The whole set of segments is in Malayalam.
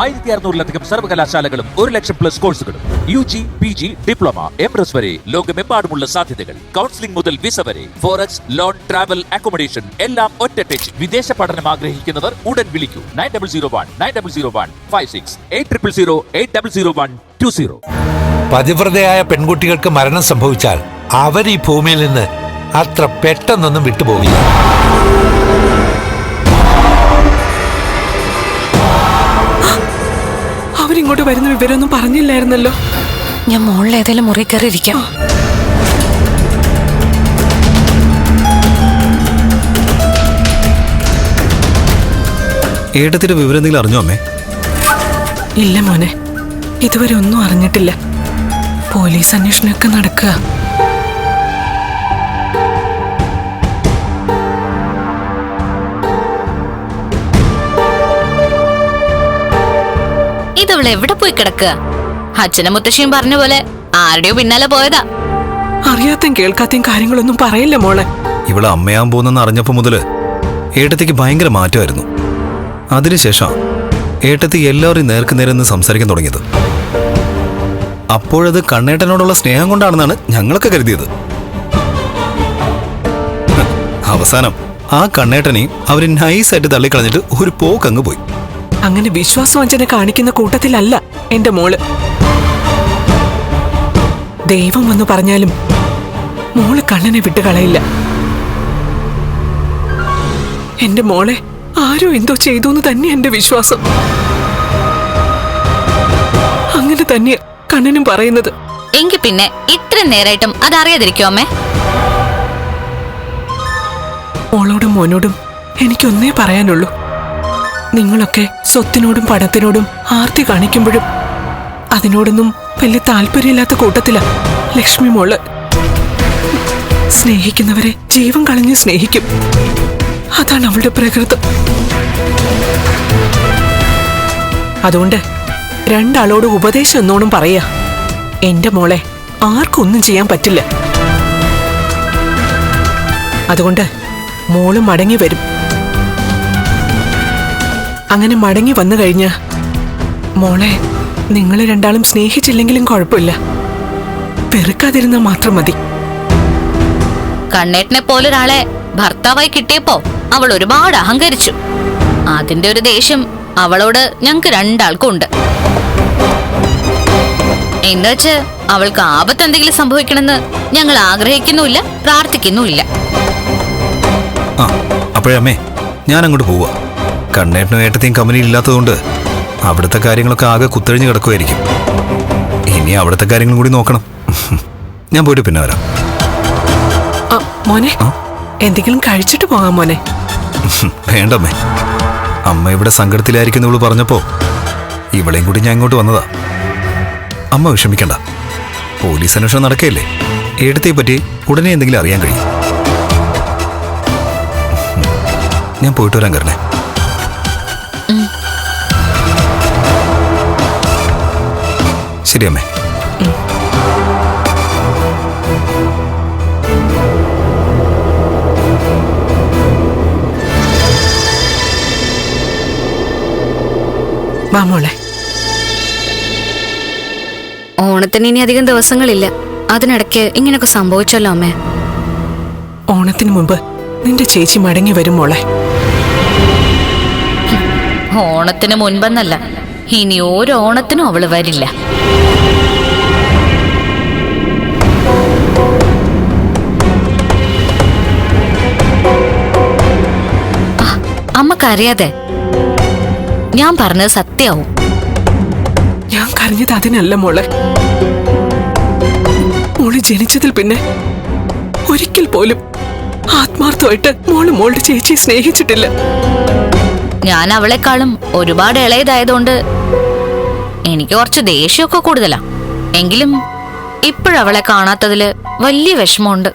ആയിരത്തി അറുന്നൂറിലധികം സർവകലാശാലകളും ഒരു ലക്ഷം പ്ലസ് കോഴ്സുകളും U G P G diploma M S വരെ ലോകമെമ്പാടുമുള്ള സാധ്യതകൾ. കൗൺസിലിംഗ് മുതൽ വിസ വരെ ഫോറക്സ് ലോൺ ട്രാവൽ അക്കോമഡേഷൻ എല്ലാം ഒറ്റ ടച്ച് വിദേശ പഠനം ആഗ്രഹിക്കുന്നവർ ഉടൻ വിളിക്കൂ. Nine double zero one nine double zero one five six eight triple zero eight double zero one two zero പതിവ്രതയായ പെൺകുട്ടികൾക്ക് മരണം സംഭവിച്ചാൽ അവർ ഈ ഭൂമിയിൽ നിന്ന് അത്ര പെട്ടെന്നൊന്നും വിട്ടുപോകില്ല. അവരിങ്ങോട്ട് വരുന്ന വിവരമൊന്നും പറഞ്ഞില്ലായിരുന്നല്ലോ. ഞാൻ മോളിൽ ഏതെങ്കിലും മുറി കയറി ഇരിക്കാം. ഏട്ടത്തിന്റെ വിവരം എന്തെങ്കിലും അറിഞ്ഞോ അമ്മേ? ഇല്ല മോനെ ഇതുവരെ ഒന്നും അറിഞ്ഞിട്ടില്ല. പോലീസ് അന്വേഷണമൊക്കെ നടക്കുക. എവിടെ പോയി കിടക്കുക അച്ഛനും മുത്തശ്ശിയും പറഞ്ഞ പോലെ ആരുടെയോ പിന്നാലെ പോയതാ. അറിയാത്തയും കേൾക്കാത്തയും കാര്യങ്ങളൊന്നും പറയില്ല മോളെ. ഇവിടെ അമ്മയാൻ പോകുന്നെന്ന് അറിഞ്ഞപ്പോ മുതൽ ഏട്ടത്തിക്ക് ഭയങ്കര മാറ്റമായിരുന്നു. അതിനുശേഷം ഏട്ടത്തി എല്ലാവരും നേർക്ക് നേരെ നിന്ന് സംസാരിക്കാൻ തുടങ്ങിയത്. അപ്പോഴത് കണ്ണേട്ടനോടുള്ള സ്നേഹം കൊണ്ടാണെന്നാണ് ഞങ്ങളൊക്കെ കരുതിയത്. അവസാനം ആ കണ്ണേട്ടനെയും അവർ നൈസായിട്ട് തള്ളിക്കളഞ്ഞിട്ട് ഒരു പോക്കങ്ങ് പോയി. അങ്ങനെ വിശ്വാസവഞ്ചന കാണിക്കുന്ന കൂട്ടത്തിലല്ല എന്റെ മോൾ. ദൈവം വന്നു പറഞ്ഞാലും മോൾ കണ്ണനെ വിട്ടുകളയില്ല. എന്റെ മോളെ ആരോ എന്തോ ചെയ്തു എന്ന് തന്നെ എന്റെ വിശ്വാസം. അങ്ങനെ തന്നെ കണ്ണനും പറയുന്നത്. എങ്കി പിന്നെ ഇത്ര നേരായിട്ടും അതറിയാതിരിക്കോ അമ്മേ? മോളോടും മോനോടും എനിക്കൊന്നേ പറയാനുള്ളൂ. നിങ്ങളൊക്കെ സ്വത്തിനോടും പണത്തിനോടും ആർത്തി കാണിക്കുമ്പോഴും അതിനോടൊന്നും വലിയ താല്പര്യമില്ലാത്ത കൂട്ടത്തില. ലക്ഷ്മി മോൾ. സ്നേഹിക്കുന്നവരെ ജീവൻ കളഞ്ഞ് സ്നേഹിക്കും. അതാണ് അവളുടെ പ്രകൃതം. അതുകൊണ്ട് രണ്ടാളോട് ഉപദേശം എന്നോണം പറയാ. എന്റെ മോളെ ആർക്കൊന്നും ചെയ്യാൻ പറ്റില്ല. അതുകൊണ്ട് മോൾ മടങ്ങി വരും. അങ്ങനെ മടങ്ങി വന്നു കഴിഞ്ഞ. മോളെ നിങ്ങൾ രണ്ടാളും സ്നേഹിച്ചില്ലെങ്കിലും കുഴപ്പമില്ല. വെറുക്കാതിരുന്നാൽ മാത്രം മതി. കണ്ണേട്ടനെ പോലെ ഒരാളെ ഭർത്താവായി കിട്ടിയപ്പോ അവൾ ഒരുപാട് അഹങ്കരിച്ചു. അതിന്റെ ഒരു ദേഷ്യം അവളോട് ഞങ്ങൾക്ക് രണ്ടാൾക്കും ഉണ്ട്. എന്നുവെച്ച് അവൾക്ക് ആപത്ത് എന്തെങ്കിലും സംഭവിക്കണമെന്ന് ഞങ്ങൾ ആഗ്രഹിക്കുന്നുമില്ല പ്രാർത്ഥിക്കുന്നുമില്ല. ആ അപ്പോഴമ്മേ ഞാൻ അങ്ങോട്ട് പോവാ. കണ്ണേട്ടനും ഏട്ടത്തെയും കമ്പനി ഇല്ലാത്തതുകൊണ്ട് അവിടുത്തെ കാര്യങ്ങളൊക്കെ ആകെ കുത്തഴിഞ്ഞ് കിടക്കുമായിരിക്കും ഇനി അവിടുത്തെ കാര്യങ്ങളും കൂടി നോക്കണം. ഞാൻ പോയിട്ട് പിന്നെ വരാം. മോനെ. എന്തെങ്കിലും കഴിച്ചിട്ട് പോകാം മോനെ. വേണ്ടമ്മേ. അമ്മ ഇവിടെ സങ്കടത്തിലായിരിക്കും പറഞ്ഞപ്പോൾ പറഞ്ഞപ്പോ ഇവളെയും കൂടി ഞാൻ ഇങ്ങോട്ട് വന്നതാ. അമ്മ വിഷമിക്കണ്ട. പോലീസ് അന്വേഷണം നടക്കുകയല്ലേ ഏടത്തെ പറ്റി ഉടനെ എന്തെങ്കിലും അറിയാൻ കഴിയും. ഞാൻ പോയിട്ട് വരാൻ കരണേ. ശരി അമ്മേ. വാ മോളെ. ഓണത്തിന് ഇനി അധികം ദിവസങ്ങളില്ല. അതിനിടയ്ക്ക് ഇങ്ങനെയൊക്കെ സംഭവിച്ചല്ലോ അമ്മേ. ഓണത്തിന് മുമ്പ് നിന്റെ ചേച്ചി മടങ്ങി വരും മോളെ. ഓണത്തിന് മുൻപെന്നല്ല. ഇനി ഓരോണത്തിനും അവൾ വരില്ല. അമ്മക്കറിയാതെ. ഞാൻ പറഞ്ഞത് സത്യാവും ഞാൻ കരഞ്ഞത് അതിനല്ല മോളെ. മോൾ ജനിച്ചതിൽ പിന്നെ ഒരിക്കൽ പോലും ആത്മാർത്ഥമായിട്ട് മോൾ മോളുടെ ചേച്ചി സ്നേഹിച്ചിട്ടില്ല. ഞാൻ അവളെക്കാളും ഒരുപാട് ഇളയതായതുകൊണ്ട് എനിക്ക് കുറച്ച് ദേഷ്യമൊക്കെ കൂടുതലാ. എങ്കിലും ഇപ്പോഴവളെ കാണാത്തതിൽ വലിയ വിഷമമുണ്ട്.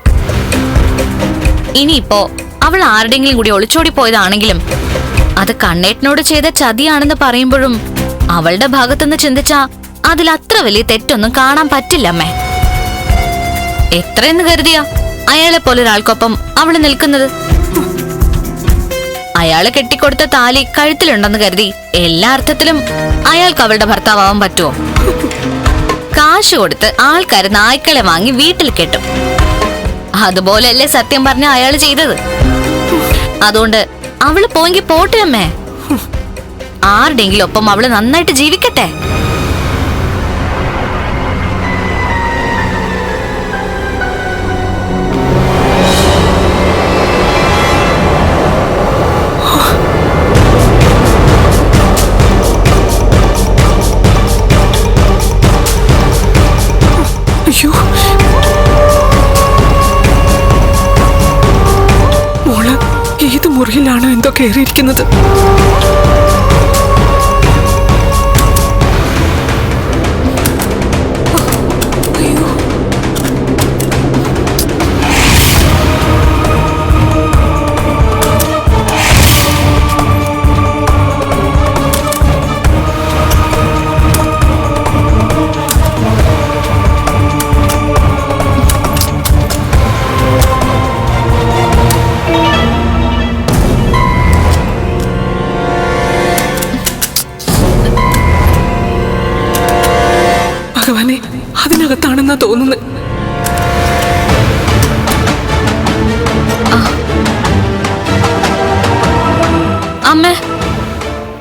ഇനിയിപ്പോ അവൾ ആരുടെങ്കിലും കൂടി ഒളിച്ചോടി പോയതാണെങ്കിലും അത് കണ്ണേട്ടനോട് ചെയ്ത ചതിയാണെന്ന് പറയുമ്പോഴും അവളുടെ ഭാഗത്തുനിന്ന് ചിന്തിച്ചാ അതിൽ അത്ര വലിയ തെറ്റൊന്നും കാണാൻ പറ്റില്ല അമ്മേ. എത്രയെന്ന് കരുതിയാ അയാളെ പോലെ ഒരാൾക്കൊപ്പം അവൾ നിൽക്കുന്നത്? അയാൾ കെട്ടിക്കൊടുത്ത താലി കഴുത്തിലുണ്ടെന്ന് കരുതി എല്ലാ അർത്ഥത്തിലും അയാൾക്ക് അവളുടെ ഭർത്താവാൻ പറ്റുമോ? കാശ് കൊടുത്ത് ആൾക്കാർ നായ്ക്കളെ വാങ്ങി വീട്ടിൽ കെട്ടും. അതുപോലെയല്ലേ സത്യം പറഞ്ഞ അയാൾ ചെയ്തത്. അതുകൊണ്ട് അവൾ പോയെങ്കിൽ പോട്ടെ അമ്മേ. ആരുടെങ്കിലും ഒപ്പം അവൾ നന്നായിട്ട് ജീവിക്കട്ടെ. കയറിയിരിക്കുന്നത്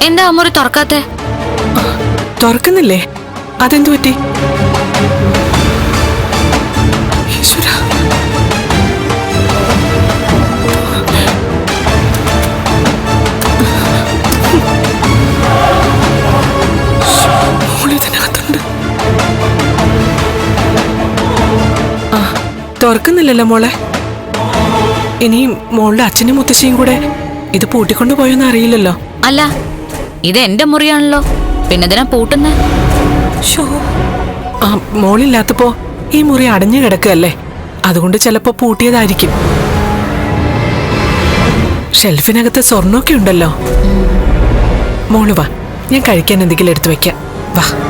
എന്താ അമ്മൂറി തുറക്കാത്തെ? തുറക്കുന്നില്ലേ? അതെന്തു പറ്റി? തുറക്കുന്നില്ലല്ലോ മോളെ. ഇനിയും മോളുടെ അച്ഛനും മുത്തശ്ശിയും കൂടെ ഇത് പൂട്ടിക്കൊണ്ടു പോയെന്ന് അറിയില്ലല്ലോ. അല്ല ഇത് എന്റെ മുറിയാണല്ലോ. പിന്നെതിനാ പൂട്ടുന്നേ. ആ മോളില്ലാത്തപ്പോ ഈ മുറി അടഞ്ഞു കിടക്കല്ലേ അതുകൊണ്ട് ചിലപ്പോ പൂട്ടിയതായിരിക്കും. ഷെൽഫിനകത്ത് സ്വർണമൊക്കെ ഉണ്ടല്ലോ. മോൾ വാ ഞാൻ കഴിക്കാൻ എന്തെങ്കിലും എടുത്തു വെക്കാം. വാ.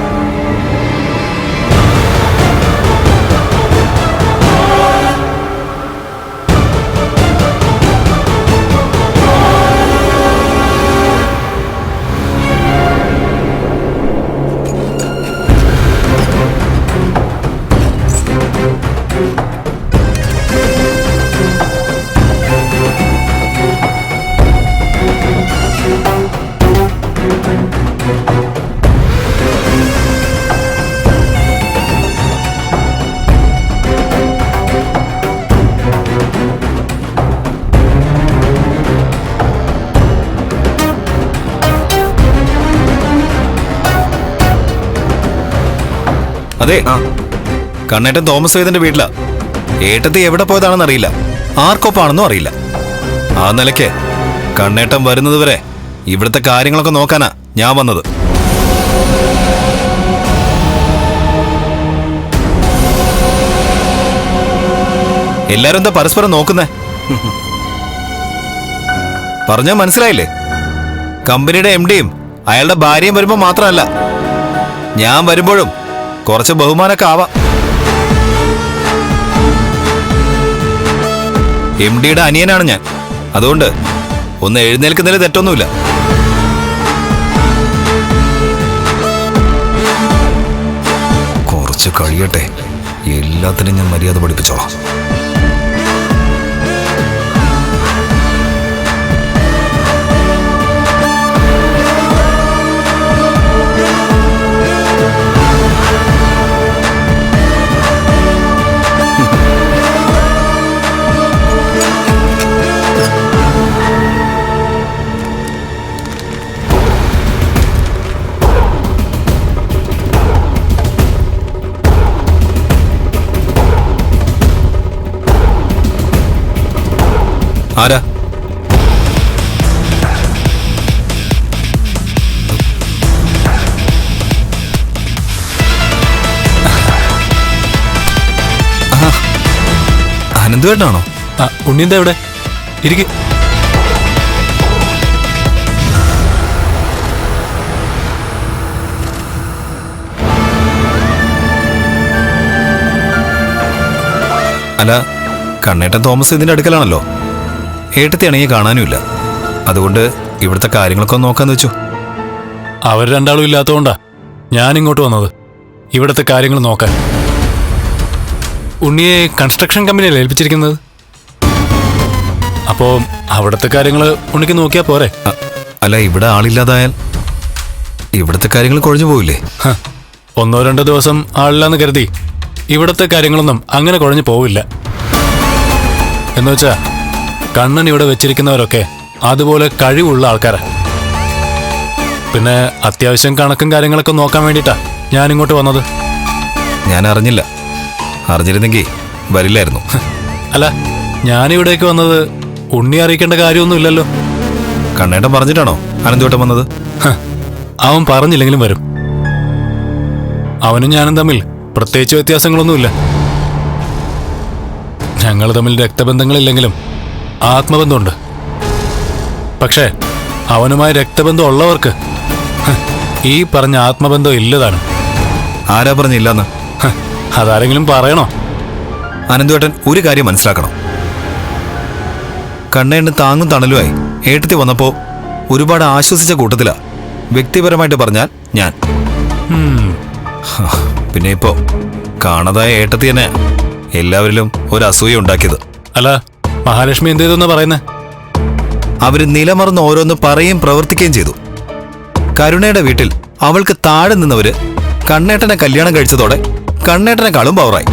അതെ കണ്ണേട്ടൻ തോമസ് വേദന്റെ വീട്ടിലാ. ഏട്ടത്തി എവിടെ പോയതാണെന്ന് അറിയില്ല. ആർക്കൊപ്പാണെന്നും അറിയില്ല. ആ നിലയ്ക്ക് കണ്ണേട്ടൻ വരുന്നത് വരെ ഇവിടുത്തെ കാര്യങ്ങളൊക്കെ നോക്കാനാ ഞാൻ വന്നത്. എല്ലാരും എന്താ പരസ്പരം നോക്കുന്നേ? പറഞ്ഞാ മനസ്സിലായില്ലേ? കമ്പനിയുടെ എം ഡിയും അയാളുടെ ഭാര്യയും വരുമ്പോ മാത്രമല്ല. ഞാൻ വരുമ്പോഴും കുറച്ച് ബഹുമാനമൊക്കെ ആവാം. എം ഡിയുടെ അനിയനാണ് ഞാൻ. അതുകൊണ്ട് ഒന്ന് എഴുന്നേൽക്കുന്നതിൽ തെറ്റൊന്നുമില്ല. കുറച്ച് കഴിയട്ടെ. എല്ലാത്തിനും ഞാൻ മര്യാദ പഠിപ്പിച്ചോളാം. ആരാ? അനന്തുവേട്ടനാണോ ഉണ്ണിന്റെ എവിടെ ഇരിക്ക. അല്ല കണ്ണേട്ടൻ തോമസ് ഇതിന്റെ അടുക്കലാണല്ലോ. ഏട്ടത്തിയാണെങ്കിൽ കാണാനുമില്ല. അതുകൊണ്ട് ഇവിടുത്തെ കാര്യങ്ങളൊക്കെ ഒന്ന് നോക്കാന്ന് വെച്ചു. അവർ രണ്ടാളും ഇല്ലാത്തതുകൊണ്ടാ ഞാൻ ഇങ്ങോട്ട് വന്നത്. ഇവിടുത്തെ കാര്യങ്ങൾ നോക്കാൻ. ഉണ്ണിയെ കൺസ്ട്രക്ഷൻ കമ്പനിയല്ലേ ഏൽപ്പിച്ചിരിക്കുന്നത്? അപ്പോ അവിടുത്തെ കാര്യങ്ങൾ ഉണ്ണിക്ക് നോക്കിയാ പോരെ? അല്ല ഇവിടെ ആളില്ലാതായാൽ ഇവിടുത്തെ കാര്യങ്ങൾ കുഴഞ്ഞു പോവില്ലേ? ഒന്നോ രണ്ടോ ദിവസം ആളില്ലാന്ന് കരുതി ഇവിടുത്തെ കാര്യങ്ങളൊന്നും അങ്ങനെ കുഴഞ്ഞു പോവില്ല. എന്നുവെച്ചാ കണ്ണൻ ഇവിടെ വെച്ചിരിക്കുന്നവരൊക്കെ അതുപോലെ കഴിവുള്ള ആൾക്കാരാ. പിന്നെ അത്യാവശ്യം കണക്കും കാര്യങ്ങളൊക്കെ നോക്കാൻ വേണ്ടിയിട്ടാ ഞാൻ ഇങ്ങോട്ട് വന്നത്. ഞാൻ അറിഞ്ഞില്ല. അറിഞ്ഞിരുന്നെങ്കിൽ വരില്ലായിരുന്നു. അല്ല ഞാനിവിടേക്ക് വന്നത് ഉണ്ണി അറിയിക്കേണ്ട കാര്യമൊന്നുമില്ലല്ലോ കണ്ണേട്ടൻ പറഞ്ഞിട്ടാണോ അനന്തോട്ടം വന്നത്? അവൻ പറഞ്ഞില്ലെങ്കിലും വരും. അവനും ഞാനും തമ്മിൽ പ്രത്യേകിച്ച് വ്യത്യാസങ്ങളൊന്നുമില്ല. ഞങ്ങൾ തമ്മിൽ രക്തബന്ധങ്ങളില്ലെങ്കിലും ആത്മബന്ധമുണ്ട്. പക്ഷേ അവനുമായി രക്തബന്ധം ഉള്ളവർക്ക് ഈ പറഞ്ഞ ആത്മബന്ധം ഇല്ലതാണ് ആരാ പറഞ്ഞില്ലെന്ന് അതാരെങ്കിലും പറയണോ? അനന്തുവേട്ടൻ ഒരു കാര്യം മനസ്സിലാക്കണം. കണ്ണേണ് താങ്ങും തണലുമായി ഏട്ടത്തി വന്നപ്പോ ഒരുപാട് ആശ്വസിച്ച കൂട്ടത്തിലാ. വ്യക്തിപരമായിട്ട് പറഞ്ഞാൽ ഞാൻ. പിന്നെ ഇപ്പോ കാണാതായ ഏട്ടത്തി തന്നെ എല്ലാവരിലും ഒരു അസൂയ ഉണ്ടാക്കിയത്. അല്ല മഹാലക്ഷ്മി എന്ത് ചെയ്തെന്ന് പറയുന്നേ? അവർ നിലമറന്ന് ഓരോന്ന് പറയുകയും പ്രവർത്തിക്കുകയും ചെയ്തു. കരുണയുടെ വീട്ടിൽ അവൾക്ക് താഴെ നിന്നവര് കണ്ണേട്ടനെ കല്യാണം കഴിച്ചതോടെ കണ്ണേട്ടനെക്കാളും പവറായി.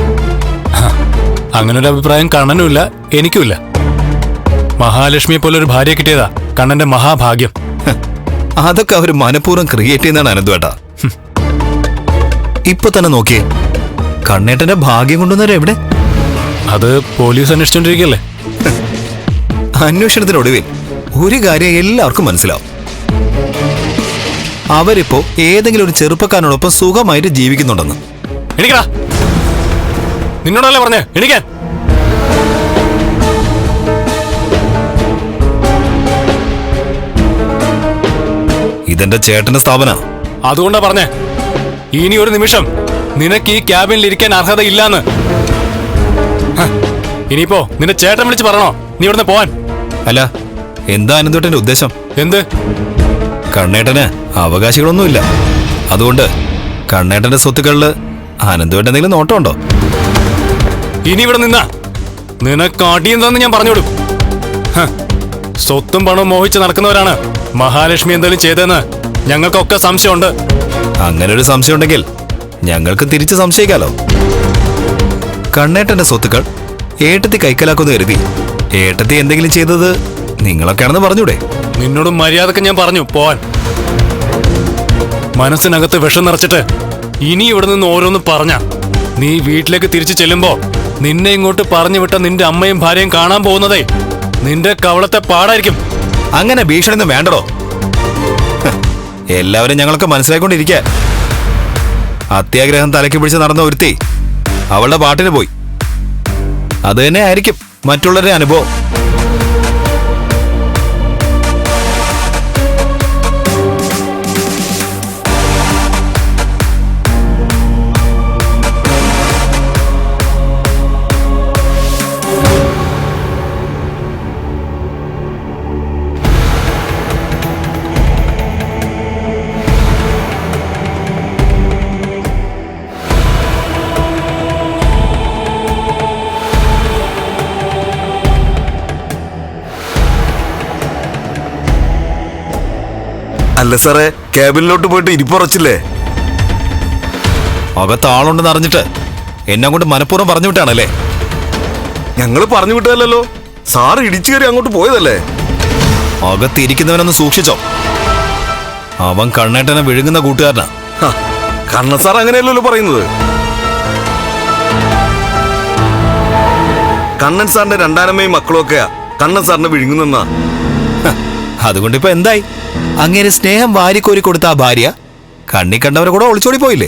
അങ്ങനൊരു അഭിപ്രായം കണ്ണനുമില്ല എനിക്കുമില്ല. മഹാലക്ഷ്മിയെ പോലെ ഒരു ഭാര്യ കിട്ടിയതാ കണ്ണന്റെ മഹാഭാഗ്യം. അതൊക്കെ അവർ മനഃപൂർവം ക്രിയേറ്റ് ചെയ്യുന്നതാണ് അനന്തുവേട്ടാ ഇപ്പൊ തന്നെ നോക്കിയേ കണ്ണേട്ടന്റെ ഭാഗ്യം കൊണ്ടുവന്നവരെ എവിടെ അത് പോലീസ് അന്വേഷിച്ചോണ്ടിരിക്കല്ലേ? അന്വേഷണത്തിനൊടുവിൽ ഒരു കാര്യം എല്ലാവർക്കും മനസ്സിലാവും. അവരിപ്പോ ഏതെങ്കിലും ഒരു ചെറുപ്പക്കാരനോടൊപ്പം സുഖമായിട്ട് ജീവിക്കുന്നുണ്ടെന്ന്. എണിക്കടാ. നിന്നോടല്ലേ പറഞ്ഞേ? എണിക്കാൻ. ഇതെന്റെ ചേട്ടന്റെ സ്ഥാപന. അതുകൊണ്ടാ പറഞ്ഞേ. ഇനി ഒരു നിമിഷം നിനക്ക് ഈ ക്യാബിനിൽ ഇരിക്കാൻ അർഹത ഇല്ലാന്ന് ഇനിയിപ്പോ നിന്റെ ചേട്ടൻ വിളിച്ച് പറയണോ? നീ ഇവിടുന്ന് പോവാൻ. അല്ല എന്താ അനന്തോട്ടന്റെ ഉദ്ദേശം? എന്ത്? കണ്ണേട്ടന് അവകാശികളൊന്നുമില്ല. അതുകൊണ്ട് കണ്ണേട്ടന്റെ സ്വത്തുക്കളിൽ അനന്തോട്ട് എന്തെങ്കിലും നോട്ടമുണ്ടോ? ഇനി ഇവിടെ നിന്നാ. നിനക്ക് അടിയെന്താന്ന് ഞാൻ പറഞ്ഞോടും സ്വത്തും പണവും മോഹിച്ച് നടക്കുന്നവരാണ് മഹാലക്ഷ്മി എന്തെങ്കിലും ചെയ്തെന്ന് ഞങ്ങൾക്കൊക്കെ സംശയമുണ്ട്. അങ്ങനെ ഒരു സംശയം ഉണ്ടെങ്കിൽ ഞങ്ങൾക്ക് തിരിച്ച് സംശയിക്കാലോ. കണ്ണേട്ടന്റെ സ്വത്തുക്കൾ ഏട്ടത്തി കൈക്കലാക്കുന്നു കരുതി ഏട്ടത്തി എന്തെങ്കിലും ചെയ്തത് നിങ്ങളൊക്കെയാണെന്ന് പറഞ്ഞൂടെ? നിന്നോട് മര്യാദയ്ക്ക് ഞാൻ പറഞ്ഞു പോവാൻ. മനസ്സിനകത്ത് വിഷം നിറച്ചിട്ട് ഇനി ഇവിടെ നിന്ന് ഓരോന്ന് പറഞ്ഞ. നീ വീട്ടിലേക്ക് തിരിച്ചു ചെല്ലുമ്പോ നിന്നെ ഇങ്ങോട്ട് പറഞ്ഞു വിട്ട നിന്റെ അമ്മയും ഭാര്യയും കാണാൻ പോകുന്നതേ നിന്റെ കവളത്തെ പാടായിരിക്കും. അങ്ങനെ ഭീഷണിയൊന്നും വേണ്ടടോ. ഹ്, എല്ലാവരും ഞങ്ങളൊക്കെ മനസ്സിലാക്കിക്കൊണ്ടിരിക്കുക അത്യാഗ്രഹം തലയ്ക്ക് പിടിച്ച് നടന്ന ഒരുത്തി അവളുടെ പാട്ടിന് പോയി. അത് തന്നെ ആയിരിക്കും. മറ്റുള്ളവരുടെ അനുഭവം. അല്ല സാറേ? ക്യാബിനിലോട്ട് പോയിട്ട് ഇരിപ്പുറച്ചില്ലേ അകത്ത് ആളുണ്ടെന്ന് അറിഞ്ഞിട്ട് എന്നെ കൊണ്ട് മനഃപൂർവം പറഞ്ഞു വിട്ടാണല്ലേ? ഞങ്ങൾ പറഞ്ഞു വിട്ടതല്ലോ സാർ ഇടിച്ചു കയറി അങ്ങോട്ട് പോയതല്ലേ? അകത്ത് ഇരിക്കുന്നവനൊന്ന് സൂക്ഷിച്ചോ. അവൻ കണ്ണേട്ടനെ വിഴുങ്ങുന്ന കൂട്ടുകാരനാ. കണ്ണ സാർ അങ്ങനെയല്ലല്ലോ പറയുന്നത്. കണ്ണൻ സാറിന്റെ രണ്ടാനമ്മയും മക്കളും ഒക്കെയാ കണ്ണൻ സാറിനെ വിഴുങ്ങുന്നെന്നാ അതുകൊണ്ടിപ്പോ എന്തായി? അങ്ങനെ സ്നേഹം വാരിക്കോരി കൊടുത്ത ആ ഭാര്യ കണ്ണി കണ്ടവരെ കൂടെ ഒളിച്ചോടി പോയില്ലേ?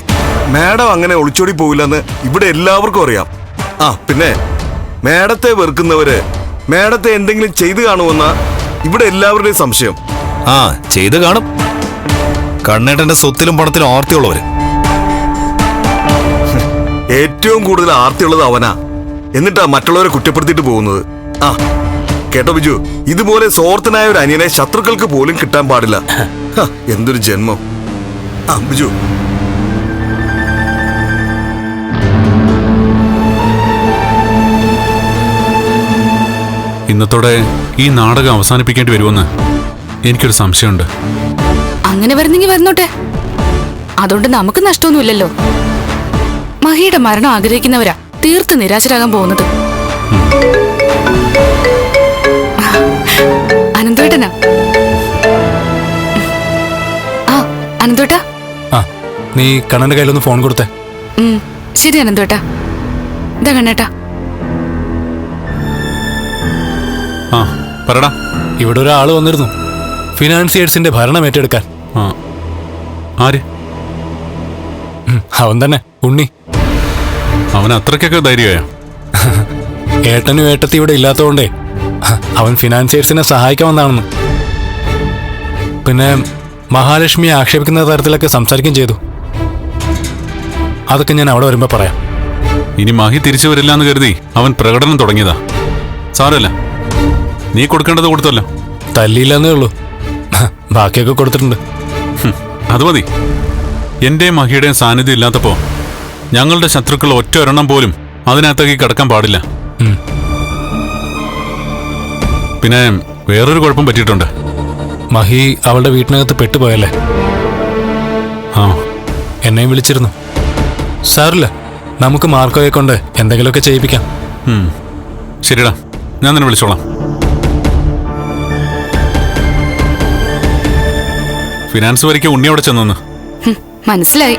മാഡം അങ്ങനെ ഒളിച്ചോടി പോവില്ലെന്ന് ഇവിടെ എല്ലാവർക്കും അറിയാം. ആ പിന്നെ മാഡത്തെ വെറുക്കുന്നവര് മാഡത്തെ എന്തെങ്കിലും ചെയ്തു കാണുമെന്ന ഇവിടെ എല്ലാവരുടെയും സംശയം. ആ ചെയ്തു കാണും. കണ്ണേട്ടന്റെ സ്വത്തിലും പണത്തിലും ആർത്തിയുള്ളവര്. ഏറ്റവും കൂടുതൽ ആർത്തിയുള്ളത് അവനാ. എന്നിട്ടാ മറ്റുള്ളവരെ കുറ്റപ്പെടുത്തിയിട്ട് പോകുന്നത്. ആ കേട്ടോ ബിജു? ഇതുപോലെ സോർത്തനായ ഒരു അനിയനെ ശത്രുക്കൾക്ക് പോലും കിട്ടാൻ പാടില്ല. എന്തൊരു ജന്മം. ആ ബിജു. ഇന്നത്തോടെ ഈ നാടകം അവസാനിപ്പിക്കേണ്ടി വരുമെന്ന് എനിക്കൊരു സംശയമുണ്ട്. അങ്ങനെ വരുന്നെങ്കിൽ വന്നോട്ടെ. അതുകൊണ്ട് നമുക്ക് നഷ്ടമൊന്നുമില്ലല്ലോ. മഹിയുടെ മരണം ആഗ്രഹിക്കുന്നവരാ തീർത്ത് നിരാശരാകാൻ പോകുന്നത്. അനന്തേട്ടനാ? ആ അനന്തേട്ടാ? ആ നീ കണ്ണന്റെ കയ്യിലൊന്ന് ഫോൺ കൊടുത്തേ. ഉം, ശരി അനന്തേട്ടാ. ഇതാ കണ്ണേട്ടാ. ആ പറടാ ഇവിടെ ഒരാൾ വന്നിരുന്നു. ഫിനാൻസിയേഴ്സിന്റെ ഭരണം ഏറ്റെടുക്കാൻ. ആ ആര്? ഉം, അവൻ തന്നെ ഉണ്ണി. അവൻ അത്രയ്ക്കൊക്കെ ധൈര്യമായ? ഏട്ടനും ഏട്ടത്തി ഇവിടെ ഇല്ലാത്തതുകൊണ്ടേ അവൻ ഫിനാൻസിയേഴ്സിനെ സഹായിക്കാൻ വന്നാണെന്ന് പിന്നെ മഹാലക്ഷ്മിയെ ആക്ഷേപിക്കുന്ന തരത്തിലൊക്കെ സംസാരിക്കുകയും ചെയ്തു. അതൊക്കെ ഞാൻ അവിടെ വരുമ്പോ പറയാം. ഇനി മാഹി തിരിച്ചു വരില്ല എന്ന് കരുതി അവൻ പ്രകടനം തുടങ്ങിയതാ. സാരല്ല നീ കൊടുക്കേണ്ടത് കൊടുത്തല്ലോ. തല്ലിയില്ലെന്നേ ഉള്ളൂ. ബാക്കിയൊക്കെ കൊടുത്തിട്ടുണ്ട്. അത് മതി. എന്റെയും മഹിയുടെയും സാന്നിധ്യം ഇല്ലാത്തപ്പോ ഞങ്ങളുടെ ശത്രുക്കൾ ഒറ്റ ഒരെണ്ണം പോലും അതിനകത്തേക്ക് കിടക്കാൻ പാടില്ല. പിന്നെ വേറൊരു കുഴപ്പം പറ്റിയിട്ടുണ്ട്. മഹി അവളുടെ വീട്ടിനകത്ത് പെട്ടുപോയല്ലേ? ആ എന്നെയും വിളിച്ചിരുന്നു. സാറില്ല നമുക്ക് മാർക്കോയെ കൊണ്ട് എന്തെങ്കിലുമൊക്കെ ചെയ്യിപ്പിക്കാം. ഉം. ശരിടാ ഞാൻ നിന്നെ വിളിച്ചോളാം. ഫിനാൻസ് വരയ്ക്ക് ഉണ്ണി അവിടെ ചെന്നു ഹും, മനസ്സിലായി.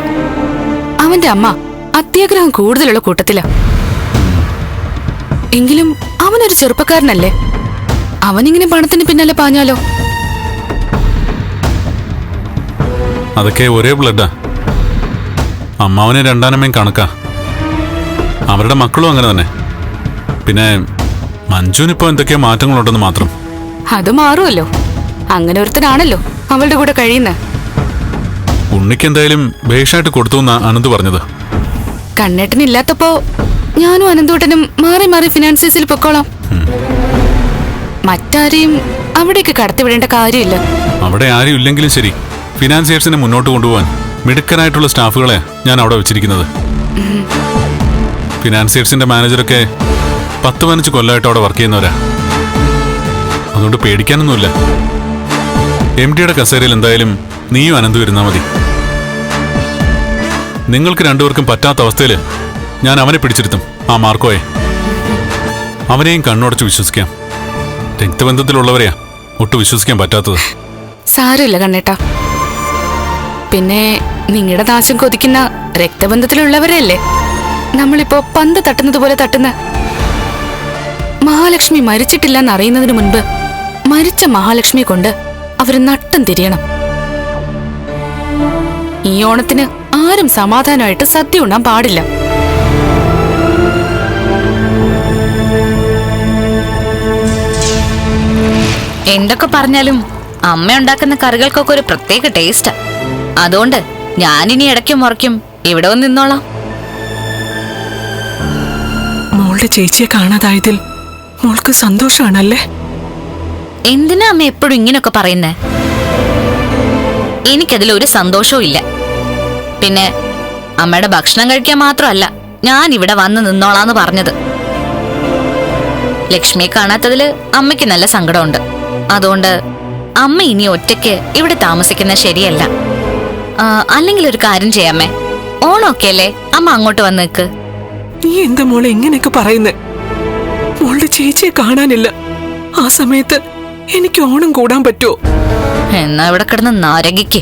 അവന്റെ അമ്മ അത്യാഗ്രഹം കൂടുതലുള്ള കൂട്ടത്തിലാ. എങ്കിലും അവനൊരു ചെറുപ്പക്കാരനല്ലേ? അവനിങ്ങനെ പണത്തിന് പിന്നാലെ പാഞ്ഞാലോ? അതൊക്കെ ഒരേ ബ്ലഡാ അമ്മാവനെ രണ്ടാനമ്മയും കണക്കാ. അവരുടെ മക്കളും അങ്ങനെ തന്നെ. പിന്നെ മഞ്ജുവിനിപ്പോ എന്തൊക്കെയോ മാറ്റങ്ങളുണ്ടെന്ന് മാത്രം. അത് മാറുമല്ലോ. അങ്ങനെ ഒരുത്തനാണല്ലോ അവളുടെ കൂടെ കഴിയുന്ന. ഉണ്ണിക്ക് എന്തായാലും ഭേഷായിട്ട് കൊടുത്തു എന്നാ അനന്ത് പറഞ്ഞത്. കണ്ണേട്ടനില്ലാത്തപ്പോ ഞാനും അനന്തൂട്ടനും മാറി മാറി ഫിനാൻസിൽ പൊക്കോളാം. മറ്റാരെയും അവിടേക്ക് കടത്തിവിടേണ്ട കാര്യമില്ല. അവിടെ ആരും ഇല്ലെങ്കിലും ശരി. ഫിനാൻസിയേഴ്സിനെ മുന്നോട്ട് കൊണ്ടുപോകാൻ മിടുക്കനായിട്ടുള്ള സ്റ്റാഫുകളെ ഞാൻ അവിടെ വെച്ചിരിക്കുന്നത്. ഫിനാൻസിയേഴ്സിന്റെ മാനേജറൊക്കെ പത്ത് പതിനഞ്ച് കൊല്ലമായിട്ട് അവിടെ വർക്ക് ചെയ്യുന്നവരാ. അതുകൊണ്ട് പേടിക്കാനൊന്നുമില്ല. എം ഡിയുടെ കസേരയിൽ എന്തായാലും നീയും അനന്തു വരുന്നാ മതി. നിങ്ങൾക്ക് രണ്ടുപേർക്കും പറ്റാത്ത അവസ്ഥയിൽ ഞാൻ അവനെ പിടിച്ചിരുത്തും ആ മാർക്കോയെ. അവനെയും കണ്ണുടച്ച് വിശ്വസിക്കാം. രക്തബന്ധത്തിലുള്ളവരെയാ ഒട്ടും വിശ്വസിക്കാൻ പറ്റാത്തത്. സാരമില്ല കണ്ണേട്ടാ. പിന്നെ നിങ്ങളുടെ നാശം കൊതിക്കുന്ന രക്തബന്ധത്തിലുള്ളവരല്ലേ? നമ്മളിപ്പോ പന്ത് തട്ടുന്നത് പോലെ തട്ടുന്ന മഹാലക്ഷ്മി മരിച്ചിട്ടില്ലെന്ന് അറിയുന്നതിന് മുൻപ് മരിച്ച മഹാലക്ഷ്മി കൊണ്ട് അവർ നട്ടം തിരിയണം. ഈ ഓണത്തിന് ആരും സമാധാനമായിട്ട് സദ്യ ഉണ്ണാൻ പാടില്ല. എന്തൊക്കെ പറഞ്ഞാലും അമ്മ ഉണ്ടാക്കുന്ന കറികൾക്കൊക്കെ ഒരു പ്രത്യേക ടേസ്റ്റാ അതുകൊണ്ട് ഞാനിനി ഇടയ്ക്കും മുറയ്ക്കും. ഇവിടെ വന്ന് നിന്നോളാം. മോളുടെ ചേച്ചിയെ കാണാതായതിൽ മോൾക്ക് സന്തോഷമാണല്ലേ എന്തിനാ അമ്മ എപ്പോഴും ഇങ്ങനൊക്കെ പറയുന്നേ? എനിക്കതിൽ ഒരു സന്തോഷവും ഇല്ല. പിന്നെ അമ്മയുടെ ഭക്ഷണം കഴിക്കാൻ മാത്രമല്ല ഞാൻ ഇവിടെ വന്ന് നിന്നോളാന്ന് പറഞ്ഞത്. ലക്ഷ്മിയെ കാണാത്തതിൽ അമ്മയ്ക്ക് നല്ല സങ്കടമുണ്ട്. അതുകൊണ്ട് അമ്മ ഇനി ഒറ്റയ്ക്ക് ഇവിടെ താമസിക്കുന്നത് ശരിയല്ല. അല്ലെങ്കിൽ ഒരു കാര്യം ചെയ്യാമേ ഓണമൊക്കെ അല്ലേ? അമ്മ അങ്ങോട്ട് വന്ന് നിൽക്ക് നീ എന്താ മോളെ ഇങ്ങനെയൊക്കെ പറയുന്നേ? മോളുടെ ചേച്ചിയെ കാണാനില്ല. ആ സമയത്ത് എനിക്ക് ഓണം കൂടാൻ പറ്റുമോ എന്നാ ഇവിടെ കിടന്ന് നാരകിക്ക്.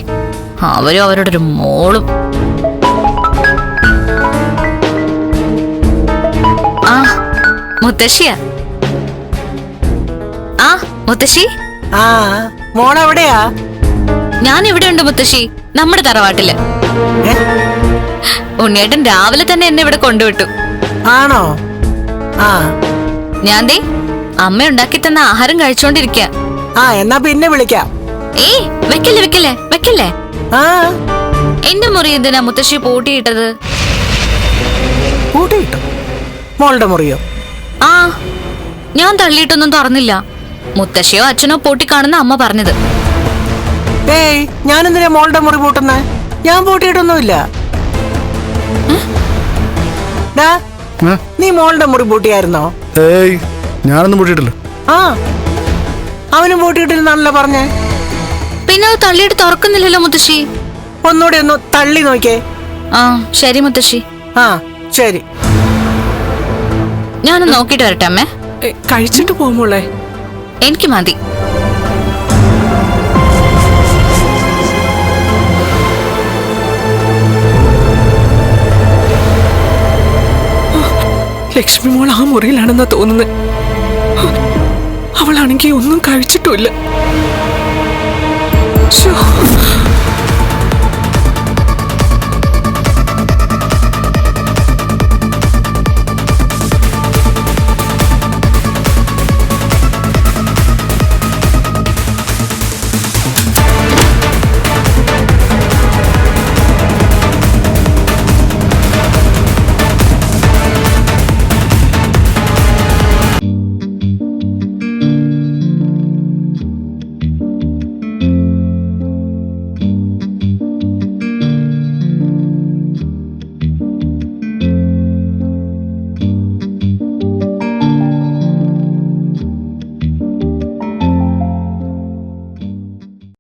അവരും അവരുടെ ഒരു മോളും. ആ മുത്തശ്ശിയാ. മുത്തശ്ശി? ആ മോളെവിടെയാ? ഞാൻ ഇവിടെ ഉണ്ട് മുത്തശ്ശി നമ്മുടെ തറവാട്ടിൽ? ഉണ്ണിയേട്ടൻ രാവിലെ തന്നെ എന്നെ ഇവിടെ കൊണ്ടുവിട്ടു. ആണോ? ആ. ഞാൻ ദേ അമ്മ ഉണ്ടാക്കി തന്ന ആഹാരം കഴിച്ചോണ്ടിരിക്ക. ആ എന്നാ പിന്നെ വിളിക്കാം. ഏയ് വെക്കല്ലേ വെക്കല്ലേ വെക്കല്ലേ? ആ. എന്റെ മുറി എന്തിനാ മുത്തശ്ശി പൂട്ടിയിട്ടത്? പൂട്ടിയിട്ടോ? മോളുടെ മുറിയോ? ആ ഞാൻ തള്ളിയിട്ടൊന്നും തുറന്നില്ല. മുത്തശ്ശിയോ അച്ഛനോ പൊട്ടിക്കാണെന്ന് അമ്മ പറഞ്ഞത്. ഏയ് ഞാനെന്തിനാ മോളുടെ മുറി പൂട്ടുന്നേ? ഞാൻ പൂട്ടിയിട്ടൊന്നുമില്ല. ഡാ, നീ മോളുടെ മുറി പൂട്ടിയായിരുന്നോ? ഏയ് ഞാനൊന്നും പൂട്ടിയിട്ടില്ല. ആ അവനും പൂട്ടിയിട്ടില്ലെന്നാണല്ലോ പറഞ്ഞേ. പിന്നെ അത് തള്ളിയിട്ട് തുറക്കുന്നില്ലല്ലോ മുത്തശ്ശി. ഒന്നുകൂടെ ഒന്ന് തള്ളി നോക്കേ ആ ശരി മുത്തശ്ശി. ആ ശരി. ഞാനൊന്ന് നോക്കിയിട്ട് വരട്ടെ അമ്മേ. കഴിച്ചിട്ട് പോ മോളെ. എനിക്ക് മതി. ലക്ഷ്മി മോൾ ആ മുറിയിലാണെന്നാ തോന്നുന്നത് അവളാണെങ്കിൽ ഒന്നും കഴിച്ചിട്ടുമില്ല. ശ്ശോ.